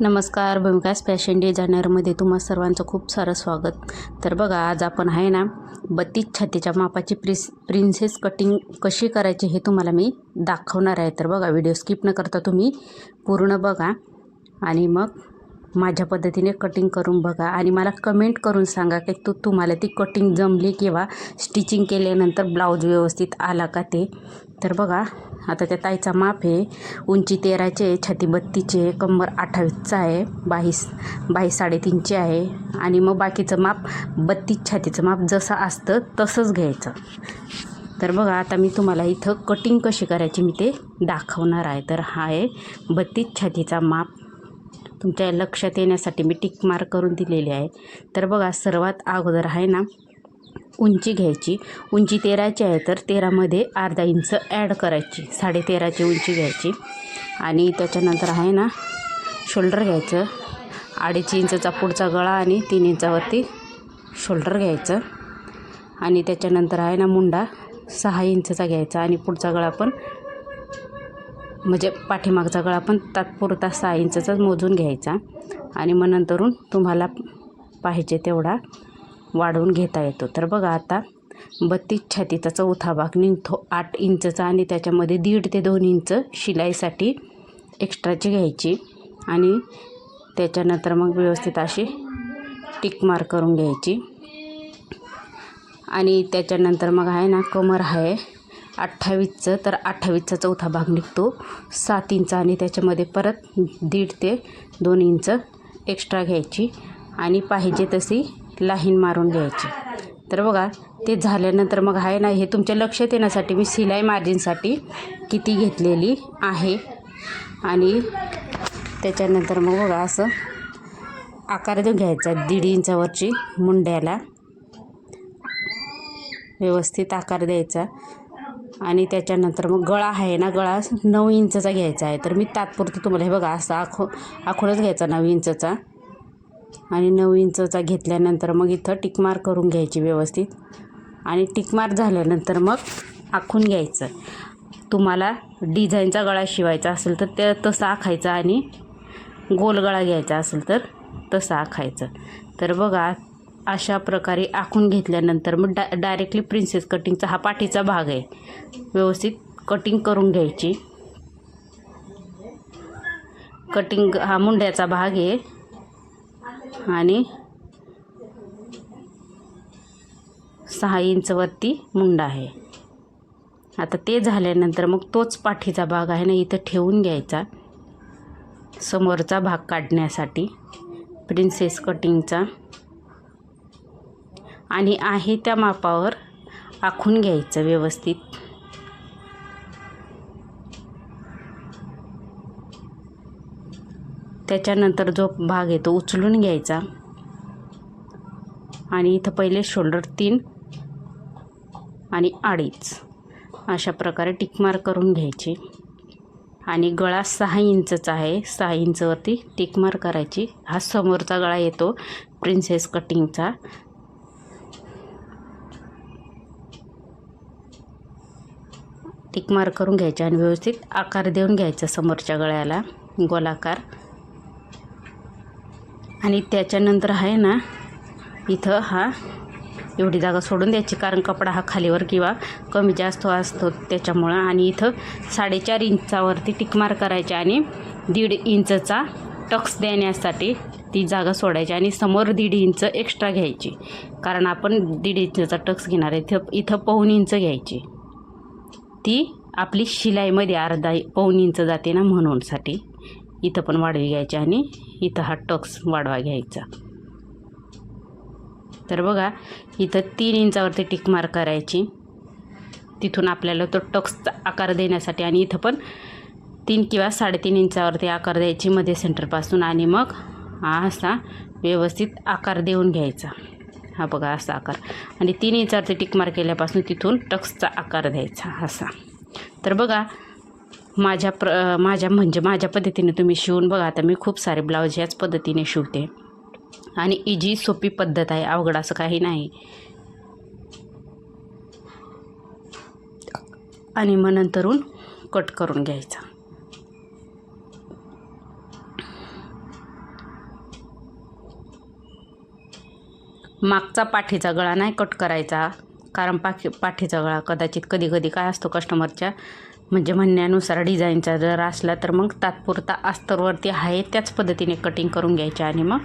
नमस्कार भूमिकास फॅशन डिझायनरमध्ये तुम्हा सर्वांचं खूप सारं स्वागत. तर बघा आज आपण आहे ना बत्तीस छातीच्या मापाची प्रिस प्रिन्सेस कटिंग कशी करायची हे तुम्हाला मी दाखवणार आहे. तर बघा व्हिडिओ स्किप न करता तुम्ही पूर्ण बघा. आणि मग माझ्या पद्धतीने कटिंग करून बघा आणि मला कमेंट करून सांगा की तू तुम्हाला ती कटिंग जमली किंवा स्टिचिंग केल्यानंतर ब्लाऊज व्यवस्थित आला का ते? तर बघा आता त्या ताईचा माप आहे. उंची तेराचे छाती बत्तीचे कंबर अठ्ठावीसचा आहे बावीस बावीस साडेतीनचे आहे. आणि मग बाकीचं माप बत्तीस छातीचं माप जसं असतं तसंच घ्यायचं. तर बघा आता मी तुम्हाला इथं कटिंग कशी करायची मी ते दाखवणार आहे. तर हा आहे बत्तीस छातीचा माप. तुमच्या लक्षात येण्यासाठी मी टिक मार्क करून दिलेली आहे. तर बघा सर्वात अगोदर आहे ना उंची घ्यायची. उंची तेराची आहे तर तेरामध्ये अर्धा इंच ॲड करायची. साडे तेराची उंची घ्यायची. आणि त्याच्यानंतर आहे ना शोल्डर घ्यायचं. अडीच इंचचा पुढचा गळा आणि तीन इंचावरती शोल्डर घ्यायचं. आणि त्याच्यानंतर आहे ना मुंडा सहा इंचचा घ्यायचा. आणि पुढचा गळा पण म्हणजे पाठीमागचा गळा पण तात्पुरता सहा इंचचाच मोजून घ्यायचा. आणि मग नंतरून तुम्हाला पाहिजे तेवढा वाढवून घेता येतो. तर बघा आता बत्तीस छातीचा चौथा भाग निघतो. आठ इंचचा आणि त्याच्यामध्ये दीड ते दोन इंच शिलाईसाठी एक्स्ट्राची घ्यायची. आणि त्याच्यानंतर मग व्यवस्थित अशी टिक मार्क करून घ्यायची. आणि त्याच्यानंतर मग आहे ना कमर आहे. अठ्ठावीसचं तर अठ्ठावीसचा चौथा भाग निघतो. सात इंच आणि त्याच्यामध्ये परत दीड ते दोन इंच एक्स्ट्रा घ्यायची आणि पाहिजे तशी लाहीन मारून घ्यायची. तर बघा ते झाल्यानंतर मग आहे ना हे तुमच्या लक्षात येण्यासाठी मी शिलाई मार्जिनसाठी किती घेतलेली आहे. आणि त्याच्यानंतर मग बघा असं आकार देऊन घ्यायचा दीड इंचावरची मुंड्याला. व्यवस्थित आकार द्यायचा. आणि त्याच्यानंतर मग गळा आहे ना गळा नऊ इंचचा घ्यायचा आहे. तर मी तात्पुरतं तुम्हाला हे बघा असं आखो आखूनच घ्यायचा नऊ इंचचा. आणि नऊ इंचचा घेतल्यानंतर मग इथं टिकमार करून घ्यायची व्यवस्थित. आणि टिकमार झाल्यानंतर मग आखून घ्यायचं. तुम्हाला डिझाईनचा गळा शिवायचा असेल तर त्या तसा आखायचा आणि गोल गळा घ्यायचा असेल तर तसा आखायचं. तर बघा अशा प्रकारे आखून घेतल्यानंतर मग डा डायरेक्टली प्रिन्सेस कटिंगचा हा पाठीचा भाग आहे. व्यवस्थित कटिंग करून घ्यायची. कटिंग हा मुंड्याचा भाग आहे. आणि सहा इंचवरती मुंडा आहे. आता ते झाल्यानंतर मग तोच पाठीचा भाग आहे ना इथं ठेवून घ्यायचा. समोरचा भाग काढण्यासाठी. प्रिन्सेस कटिंगचा आणि आहे त्या मापावर आखून घ्यायचं व्यवस्थित. त्याच्यानंतर जो भाग आहे तो उचलून घ्यायचा. आणि इथं पहिले शोल्डर तीन आणि अडीच. अशा प्रकारे टिकमार करून घ्यायची. आणि गळा सहा इंचचा आहे. सहा इंचवरती टिकमार करायची. हा समोरचा गळा येतो प्रिन्सेस कटिंगचा टिकमार करून घ्यायचे आणि व्यवस्थित आकार देऊन घ्यायचा समोरच्या गळ्याला गोलाकार. आणि त्याच्यानंतर आहे ना इथं हा एवढी जागा सोडून द्यायची कारण कपडा हा खालीवर किंवा कमी जास्त असतो त्याच्यामुळं. आणि इथं साडेचार इंचावरती टिकमार करायचे आणि दीड इंचचा टक्स देण्यासाठी ती जागा सोडायची आणि समोर दीड इंच एक्स्ट्रा घ्यायची. कारण आपण दीड इंचचा टक्स घेणार आहे इथं इथं पाऊन इंच घ्यायची. ती आपली शिलाईमध्ये अर्धा पाऊन इंच जाते ना म्हणूनसाठी. इथं पण वाढवी घ्यायची आणि इथं हा टक्स वाढवा घ्यायचा. तर बघा इथं तीन इंचावरती टिक मार करायची. तिथून आपल्याला तो टक्सचा आकार देण्यासाठी आणि इथं पण तीन किंवा साडेतीन इंचावरती आकार द्यायची मध्ये सेंटरपासून आणि मग हा असा व्यवस्थित आकार देऊन घ्यायचा. हा बघा असा आकार. आणि तीन इंचावरती टिकमार केल्यापासून तिथून टक्सचा आकार द्यायचा असा. तर बघा माझ्या प्र माझ्या म्हणजे माझ्या पद्धतीने तुम्ही शिवून बघा आता मी खूप सारे ब्लाऊज याच पद्धतीने शिवते. आणि इजी सोपी पद्धत आहे अवघड असं काही नाही. आणि मग नंतरून कट करून घ्यायचा. मागचा पाठीचा गळा नाही कट करायचा. कारण पाठी पाठीचा गळा कदाचित कधी कधी काय असतो कस्टमरच्या म्हणजे म्हणण्यानुसार डिझाईनचा जर असला तर मग तात्पुरता अस्तरवरती आहे त्याच पद्धतीने कटिंग करून घ्यायची आणि मग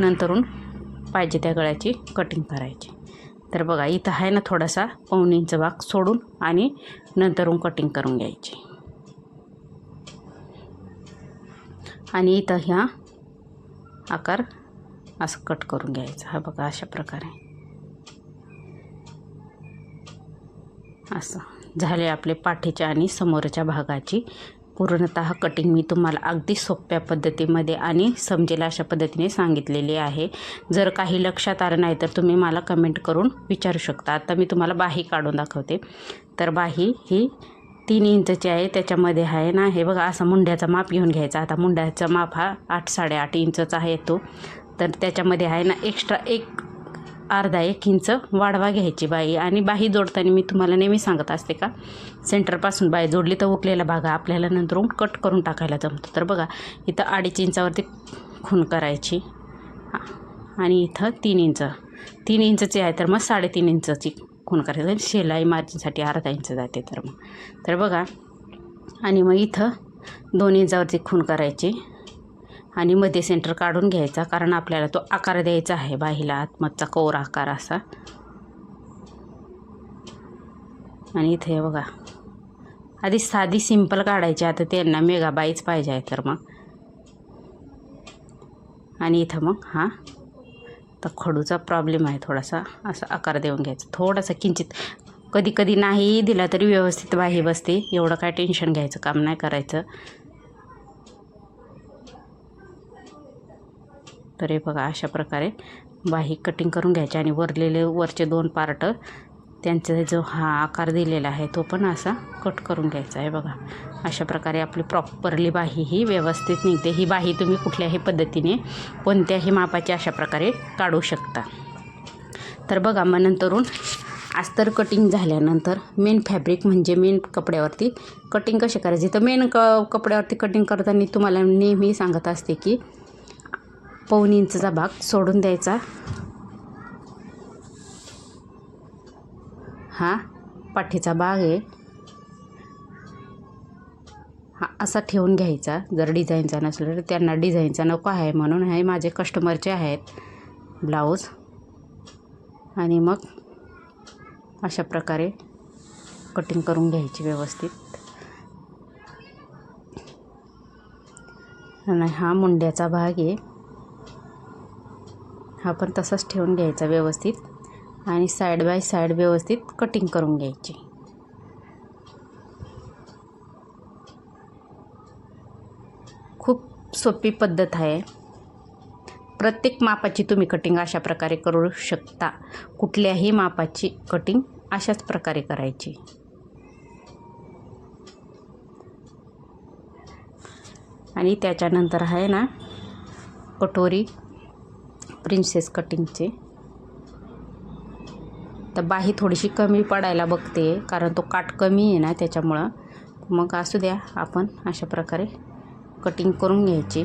नंतरून पाहिजे त्या गळ्याची कटिंग करायची. तर बघा इथं आहे ना थोडासा पाऊन इंच भाग सोडून आणि नंतरून कटिंग करून घ्यायची. आणि इथं ह्या आकार असं कट करून घ्यायचं. हा बघा अशा प्रकारे. असं झाले आपले पाठीच्या आणि समोरच्या भागाची. पूर्णतः कटिंग मी तुम्हाला अगदी सोप्या पद्धतीमध्ये आणि समजेल अशा पद्धतीने सांगितलेली आहे. जर काही लक्षात आलं नाही तर तुम्ही मला कमेंट करून विचारू शकता. आता मी तुम्हाला बाही काढून दाखवते. तर बाही ही तीन इंचची आहे त्याच्यामध्ये आहे ना हे बघा असा मुंड्याचा माप घेऊन घ्यायचा. आता मुंड्याचा माप हा आठ साडेआठ इंचचा आहे तो. तर त्याच्यामध्ये आहे ना एक्स्ट्रा एक अर्धा एक इंच वाढवा घ्यायची बाई. आणि बाही जोडताना मी तुम्हाला नेहमी सांगत असते का सेंटरपासून बाई जोडली तर उरलेला भाग आपल्याला नंतर कट करून टाकायला जमतो. तर बघा इथं अडीच इंचावरती खून करायची. आणि इथं तीन इंच. तीन इंचची आहे तर मग साडेतीन इंचची खून करायचं. शिलाई मार्जिनसाठी अर्धा इंच जाते तर मग. तर बघा. आणि मग इथं दोन इंचावरती खून करायची. आणि मध्ये सेंटर काढून घ्यायचा कारण आपल्याला तो आकार द्यायचा आहे बाहीला आतमधचा कोर आकार असा. आणि इथे बघा. आधी साधी सिंपल काढायची आता त्यांना मेगाबाईच पाहिजे आहे तर मग. आणि इथं मग हा. तर खडूचा प्रॉब्लेम आहे थोडासा असा आकार देऊन घ्यायचा. थोडासा किंचित कधी कधी नाही दिला तरी व्यवस्थित बाही बसते. एवढं काय टेन्शन घ्यायचं काम नाही करायचं. तर हे बघा अशा प्रकारे बाही कटिंग करून घ्यायचे आणि वरलेले वरचे दोन पार्ट त्यांचा जो हा आकार दिलेला आहे तो पण असा कट करून घ्यायचा आहे बघा. अशा प्रकारे आपली प्रॉपरली बाही ही व्यवस्थित निघते. ही बाही तुम्ही कुठल्याही पद्धतीने कोणत्याही मापाची अशा प्रकारे काढू शकता. तर बघा मग नंतरून अस्तर कटिंग झाल्यानंतर मेन फॅब्रिक म्हणजे मेन कपड्यावरती कटिंग कशी करायची? तर मेन क कपड्यावरती कटिंग करताना तुम्हाला नेहमी सांगत असते की पाऊन इंचचा भाग सोडून द्यायचा. हा पाठीचा भाग आहे. हा असा ठेवून घ्यायचा. जर डिझाईनचा नसलं तर त्यांना डिझाईनचा नको आहे म्हणून हे माझे कस्टमरचे आहेत ब्लाऊज. आणि मग अशा प्रकारे कटिंग करून घ्यायची व्यवस्थित. आणि हा मुंड्याचा भाग आहे. हा पण तसाच ठेवून घ्यायचा व्यवस्थित. आणि साईड बाय साईड व्यवस्थित कटिंग करून घ्यायची. खूप सोपी पद्धत आहे. प्रत्येक मापाची तुम्ही कटिंग अशा प्रकारे करू शकता. कुठल्याही मापाची कटिंग अशाच प्रकारे करायची. आणि त्याच्यानंतर आहे ना कटोरी प्रिन्सेस कटिंगचे तर बाही थोडीशी कमी पडायला बघते कारण तो काट कमी आहे ना त्याच्यामुळं. मग असू द्या आपण अशा प्रकारे कटिंग करून घ्यायची.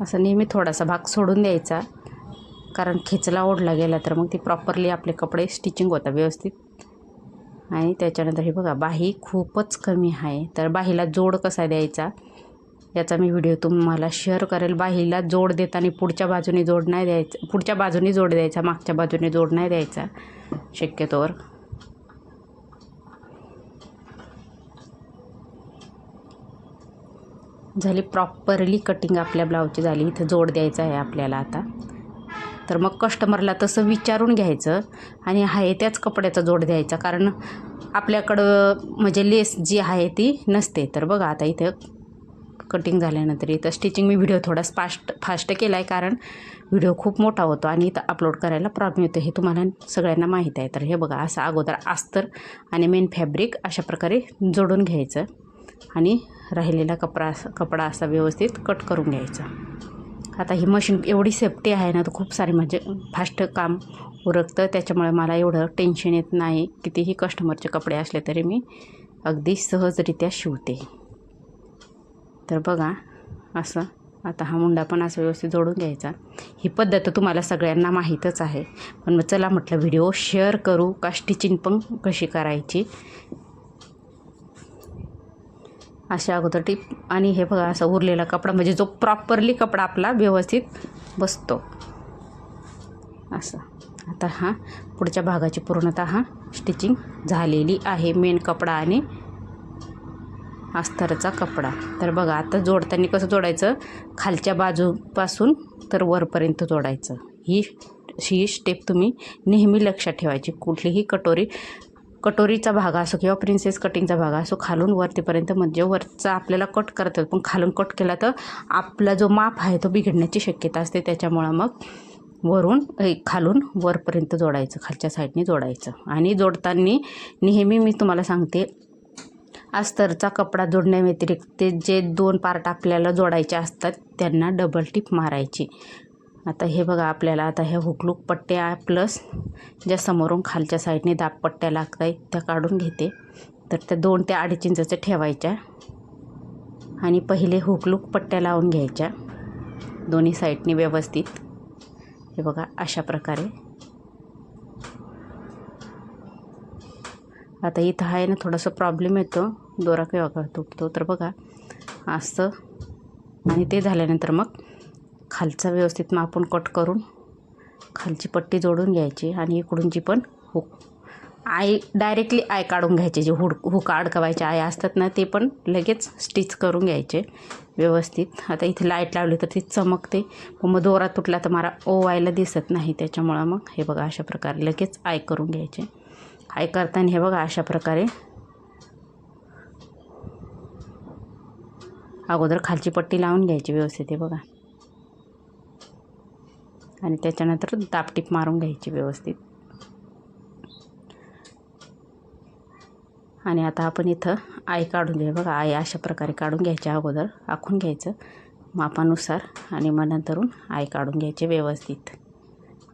असं नेहमी थोडासा भाग सोडून द्यायचा कारण खेचला ओढला गेला तर मग ती प्रॉपरली आपले कपडे स्टिचिंग होतात व्यवस्थित. आणि त्याच्यानंतर हे बघा बाही खूपच कमी आहे. तर बाहीला जोड कसा द्यायचा याचा मी व्हिडिओ तुम्हाला शेअर करेल. बाहीला जोड देताना पुढच्या बाजूने जोड नाही द्यायचा पुढच्या बाजूने जोड द्यायचा मागच्या बाजूने जोड नाही द्यायचा. शक्यतोवर. झाली प्रॉपरली कटिंग आपल्या ब्लाऊजची झाली. इथं जोड द्यायचा आहे आपल्याला आता. तर मग कस्टमरला तसं विचारून घ्यायचं आणि आहे त्याच कपड्याचा जोड द्यायचा. कारण आपल्याकडं म्हणजे लेस जी आहे ती नसते. तर बघा आता इथं कटिंग झाल्यानंतर इथं स्टिचिंग मी व्हिडिओ थोडा फास्ट फास्ट केला आहे कारण व्हिडिओ खूप मोठा होतो आणि इथं अपलोड करायला प्रॉब्लेम येतो. हे तुम्हाला सगळ्यांना माहीत आहे. तर हे बघा असं अगोदर अस्तर आणि मेन फॅब्रिक अशा प्रकारे जोडून घ्यायचं आणि राहिलेला कपडा कपडा असा व्यवस्थित कट करून घ्यायचा. आता ही मशीन एवढी सेफ्टी आहे ना तर खूप सारी म्हणजे फास्ट काम उरकतं. त्याच्यामुळे मला एवढं टेन्शन येत नाही कितीही कस्टमरचे कपडे असले तरी मी अगदी सहजरित्या शिवते. तर बघा असं. आता हा मुंडा पण असं व्यवस्थित जोडून घ्यायचा. ही पद्धत तुम्हाला सगळ्यांना माहीतच आहे. पण मग चला म्हटलं व्हिडिओ शेअर करू. का स्टिचिंग पण कशी करायची? अशा अगोदर टिप आणि हे बघा असा उरलेला कपडा म्हणजे जो प्रॉपरली कपडा आपला व्यवस्थित बसतो. असं. आता हा पुढच्या भागाची पूर्णतः स्टिचिंग झालेली आहे. मेन कपडा आणि अस्तरचा कपडा. तर बघा आता जोडताना कसं जोडायचं? खालच्या बाजूपासून तर वरपर्यंत जोडायचं. ही ही स्टेप तुम्ही नेहमी लक्षात ठेवायची. कुठलीही कटोरी कटोरीचा भाग असो किंवा प्रिन्सेस कटिंगचा भाग असो खालून वरतीपर्यंत म्हणजे वरचा आपल्याला कट करतात पण खालून कट केला तर आपला जो माप आहे तो बिघडण्याची शक्यता असते. त्याच्यामुळं मग वरून खालून वरपर्यंत जोडायचं खालच्या साईडने जोडायचं. आणि जोडताना नेहमी मी तुम्हाला सांगते अस्तरचा कपडा जोडण्याव्यतिरिक्त ते जे दोन पार्ट आपल्याला जोडायचे असतात त्यांना डबल टिप मारायची. आता हे बघा आपल्याला आता ह्या हुकलूक पट्ट्या प्लस ज्या समोरून खालच्या साईडने दाब पट्ट्या लागत आहेत त्या काढून घेते. तर त्या दोन ते अडीच इंचाच्या ठेवायच्या. आणि पहिले हुकलूक पट्ट्या लावून घ्यायच्या दोन्ही साईडने व्यवस्थित. हे बघा अशा प्रकारे. आता इथं आहे ना थोडंसं प्रॉब्लेम येतो. दोरा केव्हा का तुटतो तर बघा असं. आणि ते झाल्यानंतर मग खालचा व्यवस्थित मापून कट करून खालची पट्टी जोडून घ्यायची आणि इकडून जी पण हुक. आय डायरेक्टली आय काढून घ्यायचे. जे हुड हुक अडकवायचे आय असतात ना ते पण लगेच स्टिच करून घ्यायचे व्यवस्थित. आता इथे लाइट लावली तर ती चमकते. मग मग दोरा तुटला तर मला ओवायला दिसत नाही. त्याच्यामुळं मग हे बघा अशा प्रकारे लगेच आय करून घ्यायचे. आय करताना हे बघा अशा प्रकारे अगोदर खालची पट्टी लावून घ्यायची व्यवस्थित हे बघा. आणि त्याच्यानंतर दापटीप मारून घ्यायची व्यवस्थित. आणि आता आपण इथं आई काढून घ्या बघा आई अशा प्रकारे काढून घ्यायच्या अगोदर आखून घ्यायचं मापानुसार आणि मग नंतरून आय काढून घ्यायचे व्यवस्थित.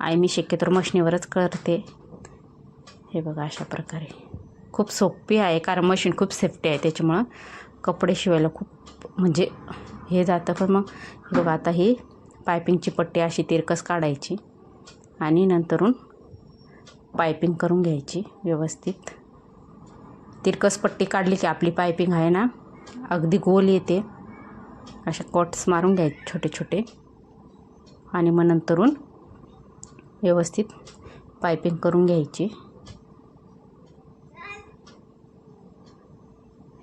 आई मी शक्यतो मशनीवरच करते. हे बघा अशा प्रकारे. खूप सोपी आहे कारण मशीन खूप सेफ्टी आहे त्याच्यामुळं कपडे शिवायला खूप म्हणजे हे जातं. पण मग हे बघा आता ही पायपिंगची पट्टी अशी तिरकस काढायची आणि नंतरून पायपिंग करून घ्यायची व्यवस्थित. तिरकस पट्टी काढली की आपली पायपिंग आहे ना अगदी गोल येते. अशा कॉट्स मारून घ्यायचे छोटे छोटे. आणि मग नंतरून व्यवस्थित पायपिंग करून घ्यायची.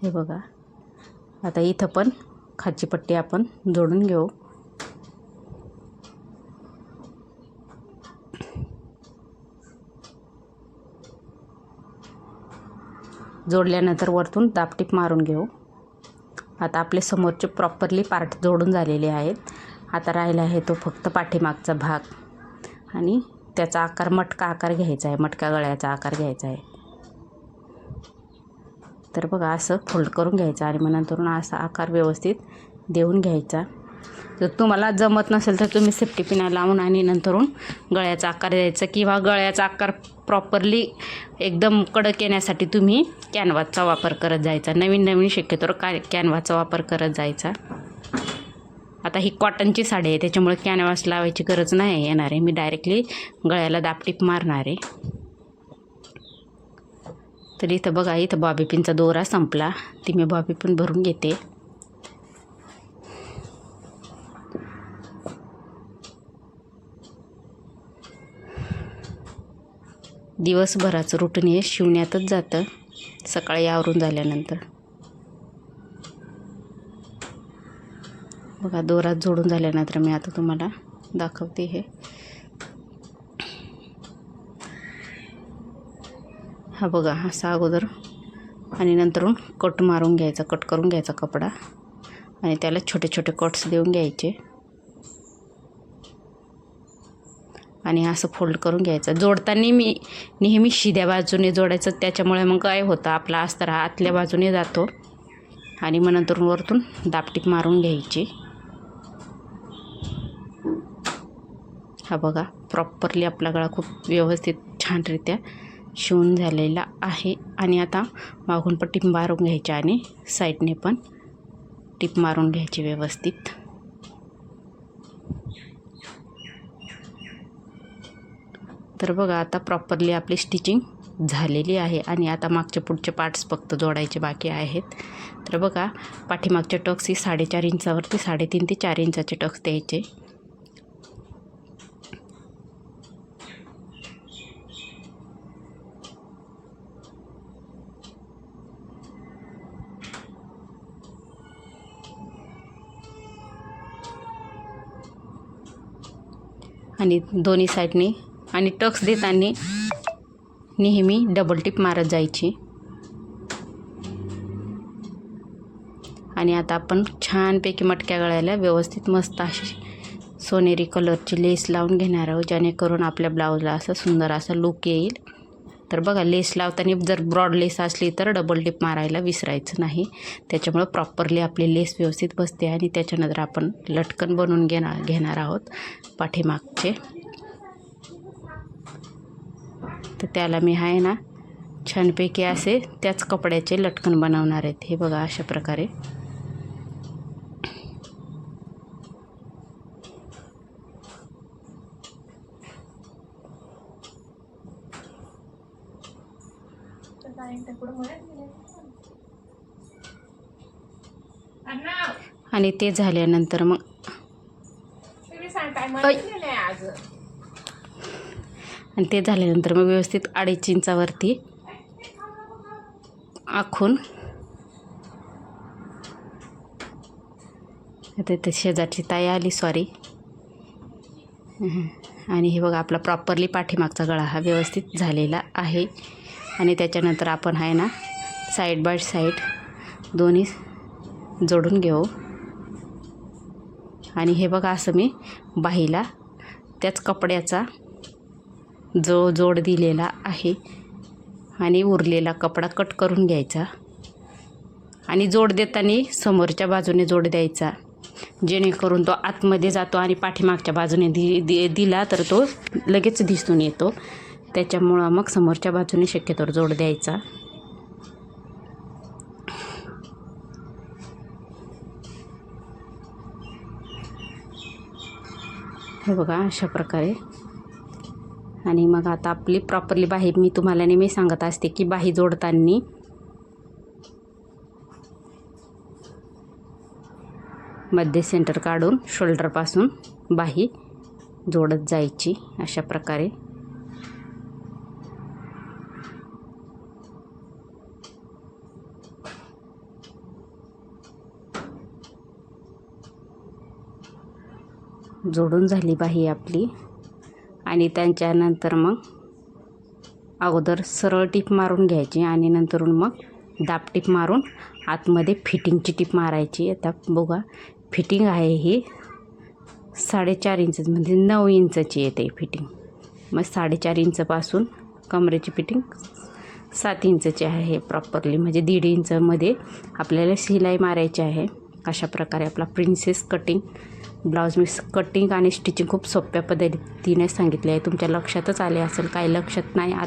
हे बघा. आता इथं पण खालची पट्टी आपण जोडून घेऊ. जोडल्यानंतर वरतून दापटीप मारून घेऊ. आता आपले समोरचे प्रॉपरली पार्ट जोडून झालेले आहेत. आता राहिला आहे तो फक्त पाठीमागचा भाग. आणि त्याचा आकार मटका आकार घ्यायचा आहे. मटका गळ्याचा आकार घ्यायचा आहे. तर बघा असं फोल्ड करून घ्यायचा आणि मग नंतर असा आकार व्यवस्थित देऊन घ्यायचा. जर तुम्हाला जमत नसेल तर तुम्ही सेफ्टी पिना लावून आणि नंतरून गळ्याचा आकार द्यायचा किंवा गळ्याचा आकार प्रॉपरली एकदम कडक येण्यासाठी तुम्ही कॅनव्हासचा वापर करत जायचा. नवीन नवीन शक्यतोवर का कॅनवाचा वापर करत जायचा. आता ही कॉटनची साडी आहे त्याच्यामुळे कॅनव्हास लावायची गरज नाही येणार आहे. मी डायरेक्टली गळ्याला दापटीप मारणार आहे. तर इथं बघा इथं बॉबी पिनचा दोरा संपला. ती मी बॉबी पिन भरून घेते. दिवसभराचं रुटीन हे शिवण्यातच जातं. सकाळी आवरून झाल्यानंतर. बघा दोरात जोडून झाल्यानंतर मी आता तुम्हाला दाखवते हे. हा बघा असा अगोदर आणि नंतरून कट मारून घ्यायचा कट करून घ्यायचा कपडा. आणि त्याला छोटे छोटे कट्स देऊन घ्यायचे. आणि असं फोल्ड करून घ्यायचं. जोडताना मी नेहमी शिध्या बाजूने जोडायचं. त्याच्यामुळे मग काय होतं आपला अस्तर हा आतल्या बाजूने जातो. आणि मग नंतर वरतून दापटीप मारून घ्यायची. हा बघा प्रॉपरली आपला गळा खूप व्यवस्थित छानरित्या शिवून झालेला आहे. आणि आता मागून पण टिप मारून घ्यायच्या आणि साईडने पण टीप मारून घ्यायची व्यवस्थित. तर बघा आता प्रॉपरली आपली स्टिचिंग झालेली आहे आणि आता मागचे पुढचे पार्ट्स फक्त जोडायचे बाकी आहेत. तर बघा पाठीमागचे टक्स ही साडेचार इंचावरती साडेतीन ते चार इंचाचे टक्स द्यायचे. आणि दोन्ही साईडने आणि टक्स देताना नेहमी डबल टिप मारत जायची. आणि आता आपण छानपैकी मटक्या गळ्याला व्यवस्थित मस्त अशी सोनेरी कलरची लेस लावून घेणार आहोत जेणेकरून आपल्या ब्लाऊजला असं सुंदर असा लुक येईल. तर बघा लेस लावताना जर ब्रॉड लेस असली तर डबल टिप मारायला विसरायचं नाही. त्याच्यामुळं प्रॉपरली आपली लेस व्यवस्थित बसते आणि त्याच्यानंतर आपण लटकन बनवून घेणार घेणार आहोत पाठीमागचे. तर त्याला मी आहे ना छानपैकी असे त्याच कपड्याचे लटकन बनवणार आहेत. हे बघा अशा प्रकारे. आणि ते झाल्यानंतर मग. आणि ते झाल्यानंतर मग व्यवस्थित अडीच इंचावरती आखून आता ते शेजारची ताई आली सॉरी आणि हे बघा आपला प्रॉपरली पाठीमागचा गळा हा व्यवस्थित झालेला आहे. आणि त्याच्यानंतर आपण आहे ना साईड बाय साईड दोन्ही जोडून घेऊ. आणि हे बघा असं मी बाहीला त्याच कपड्याचा जो जोड दिलेला आहे आणि उरलेला कपडा कट करून घ्यायचा. आणि जोड देताना समोरच्या बाजूने जोड द्यायचा. जेणेकरून तो आतमध्ये जातो आणि पाठीमागच्या बाजूने दि दि दिला तर तो लगेच दिसून येतो. त्याच्यामुळं मग समोरच्या बाजूने शक्यतोवर जोड द्यायचा. हे बघा अशा प्रकारे आणि मग आता आपली प्रॉपरली बाही मी तुम्हाला नेहमी सांगत असते की बाही जोडताना. मध्ये सेंटर काढून शोल्डरपासून बाही जोडत जायची अशा प्रकारे. जोडून झाली बाही आपली. आणि त्यांच्यानंतर मग अगोदर सरळ टीप मारून घ्यायची आणि नंतरून मग दाब टीप मारून आतमध्ये फिटिंगची टीप मारायची. आता बघा फिटिंग आहे ही साडेचार इंच म्हणजे नऊ इंचची येते फिटिंग. मग साडेचार इंचपासून कमरेची फिटिंग सात इंचची आहे प्रॉपरली म्हणजे दीड इंचमध्ये आपल्याला शिलाई मारायची आहे. अशा प्रकारे आपला प्रिन्सेस कटिंग ब्लाऊज मी कटिंग आणि स्टिचिंग खूप सोप्या पद्धतीने सांगितले आहे. तुमच्या लक्षातच आले असेल काही लक्षात नाही आलं